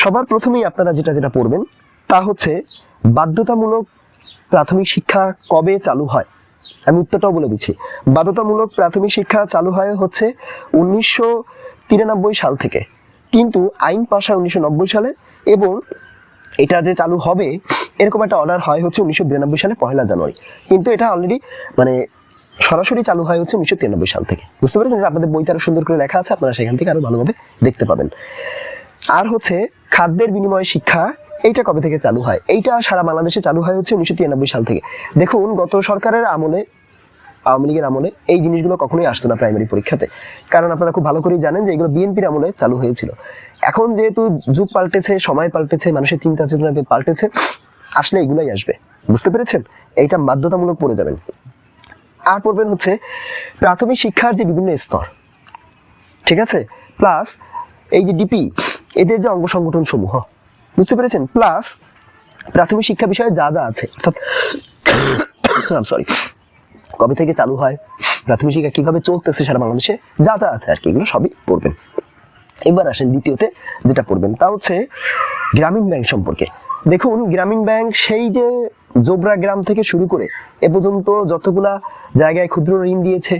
সবার প্রথমেই আপনারা যেটা যেটা পড়বেন, তা হচ্ছে বাধ্যতামূলক প্রাথমিক শিক্ষা কবে চালু হয়? আমি উত্তরটাও বলে দিচ্ছি। বাধ্যতামূলক প্রাথমিক শিক্ষা চালু হয় হচ্ছে উনিশশো তিরানব্বই সাল থেকে। কিন্তু আইন পাশ হয় উনিশশো নব্বই সালে এবং এটা যে চালু হবে, এরকম একটা অর্ডার হয় হচ্ছে উনিশশো বিরানব্বই সালে পহেলা জানুয়ারি। কিন্তু এটা অলরেডি মানে সরাসরি চালু হয় হচ্ছে উনিশশো তিরানব্বই সাল থেকে। বুঝতে পেরেছেন? আপনাদের বইতে আরও সুন্দর করে লেখা আছে, আপনারা সেখান থেকে আরও ভালোভাবে দেখতে পাবেন। আর হচ্ছে খাদ্যের বিনিময়ে শিক্ষা, এইটা কবে থেকে চালু হয়? এইটা সারা বাংলাদেশে চালু হয় হচ্ছে উনিশশো তিরানব্বই সাল থেকে। দেখুন, গত সরকারের আমলে, আওয়ামী লীগের আমলে এই জিনিসগুলো কখনোই আসতো না প্রাইমারি পরীক্ষাতে। কারণ আপনারা খুব ভালো করেই জানেন যে এগুলো বিএনপির আমলে চালু হয়েছিল। এখন যেহেতু যুগ পাল্টেছে, সময় পাল্টেছে, মানুষের চিন্তা চেতনা পাল্টেছে, আসলে এগুলাই আসবে। বুঝতে পেরেছেন? এইটা বাধ্যতামূলক পড়ে যাবেন। আর পড়বেন হচ্ছে প্রাথমিক শিক্ষার যে বিভিন্ন স্তর, ঠিক আছে? প্লাস এই যে ডিপি এদের যে অঙ্গ সংগঠন সমূহ বুঝতে পেরেছেন? প্লাস প্রাথমিক শিক্ষা বিষয়ে যা যা আছে, অর্থাৎ সরি কবে থেকে চালু হয়, প্রাথমিক শিক্ষা কীভাবে চলতেছে সারা বাংলাদেশে, যা যা আছে আর কি, এগুলো সবই পড়বেন। এবার আসেন দ্বিতীয়তে যেটা পড়বেন, তা হচ্ছে গ্রামীণ ব্যাংক সম্পর্কে। দেখুন, গ্রামীণ ব্যাংক সেই যে জোবরা গ্রাম থেকে শুরু করে, এ পর্যন্ত যতগুলা জায়গায় ক্ষুদ্র ঋণ দিয়েছে,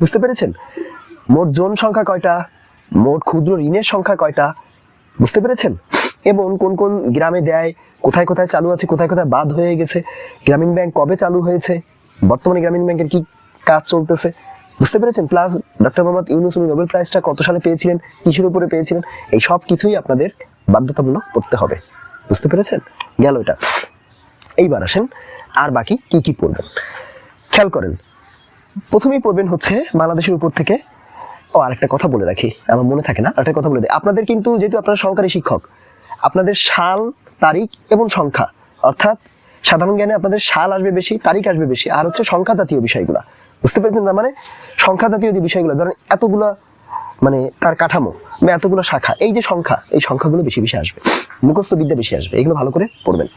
বুঝতে পেরেছেন? মোট জন সংখ্যা কয়টা? মোট ক্ষুদ্র ঋণের সংখ্যা কয়টা? বুঝতে পেরেছেন? এবং কোন কোন গ্রামে দেয়, কোথায় কোথায় চালু আছে, কোথায় কোথায় বাদ হয়ে গেছে, গ্রামীণ ব্যাংক কবে চালু হয়েছে, বর্তমানে গ্রামীণ ব্যাংকের কি কাজ চলতেছে, বুঝতে পেরেছেন? প্লাস ডক্টর মোহাম্মদ ইউনুস, উনি নোবেল প্রাইজটা কত সালে পেয়েছিলেন, কিসের উপরে পেয়েছিলেন, এই সব কিছুই আপনাদের বাধ্যতামূলক করতে হবে, বুঝতে পেরেছেন? গেল এটা। এইবার আসেন, আর বাকি কি কি পড়বেন? খেয়াল করেন, প্রথমেই পড়বেন হচ্ছে বাংলাদেশের উপর থেকে ও, আরেকটা কথা বলে রাখি। আমার মনে থাকে না, আরেকটা কথা বলে দিই আপনাদের কিন্তু যেহেতু আপনারা সহকারী শিক্ষক, আপনাদের সাল, তারিখ এবং সংখ্যা, অর্থাৎ সাধারণ জ্ঞানে আপনাদের সাল আসবে বেশি, তারিখ আসবে বেশি, আর হচ্ছে সংখ্যা জাতীয় বিষয়গুলা। বুঝতে পেরেছেন? না মানে সংখ্যা জাতীয় যে বিষয়গুলো, ধরেন এতগুলা মানে তার কাঠামো বা এতগুলো শাখা, এই যে সংখ্যা, এই সংখ্যাগুলো বেশি বেশি আসবে, মুখস্থ বিদ্যা বেশি আসবে, এগুলো ভালো করে পড়বেন।